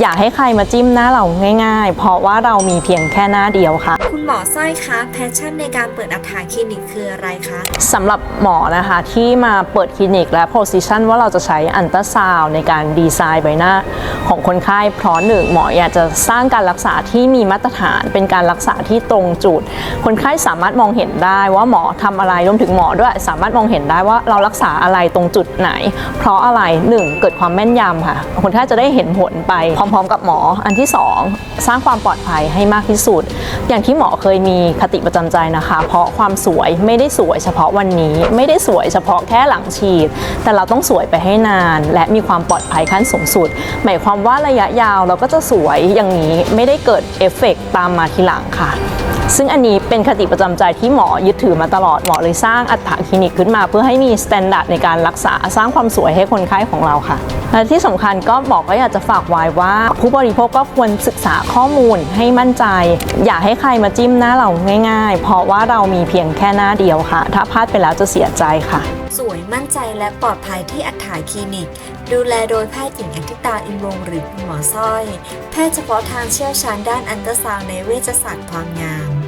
อย่าให้ใครมาจิ้มหน้าเราง่ายๆ เพราะว่าเรามีเพียงแค่หน้าเดียวค่ะ คุณหมอสร้อยคะแพชชั่นในการเปิดอัฐาคลินิกคืออะไรคะสำหรับหมอนะคะที่มาเปิดคลินิกและ position ว่าเราจะใช้อันตราซาวในการดีไซน์ใบหน้า ของคนไข้เพราะหนึ่งหมออยากจะสร้างการรักษาที่มีมาตรฐาน เป็นการรักษาที่ตรงจุด คนไข้สามารถมองเห็นได้ว่าหมอทำอะไรรวมถึงหมอด้วย สามารถมองเห็นได้ว่าเรารักษาอะไรตรงจุดไหน เพราะอะไรหนึ่งเกิดความแม่นยำค่ะ คนไข้จะได้เห็นผลไปพร้อม ๆ กับหมอ อันที่สองสร้างความปลอดภัยให้มากที่สุด อย่างที่หมอเคยมีคติประจำใจนะคะ เพราะความสวยไม่ได้สวยเฉพาะวันนี้ ไม่ได้สวยเฉพาะแค่หลังฉีด แต่เราต้องสวยไปให้นาน และมีความปลอดภัยขั้นสูงสุด หมายความว่าระยะยาวเราก็จะสวยอย่างนี้ไม่ได้เกิดเอฟเฟกต์ตามมาทีหลังค่ะ ซึ่งอันนี้เป็นคติประจำใจที่หมอยึดถือมาตลอดหมอเลยสร้างอัตถคลินิกขึ้นมา เพื่อให้มีสแตนดาร์ดในการรักษาสร้างความสวยให้คนไข้ของเราค่ะและที่สำคัญก็หมอก็อยากจะฝากไว้ว่า ผู้บริโภคก็ควรศึกษาข้อมูลให้มั่นใจ อย่าให้ใครมาจิ้มหน้าเราง่าย ๆ เพราะว่าเรามีเพียงแค่หน้าเดียวค่ะ ถ้าพลาดไปแล้วจะเสียใจค่ะ สวยมั่นใจและปลอดภัยที่อัฐาคลินิก ดูแลโดยแพทย์หญิงอธิตาอินวงศ์หรือคุณหมอสร้อย แพทย์เฉพาะทางเชี่ยวชาญด้านอันตราซาวในเวชศาสตร์ความงาม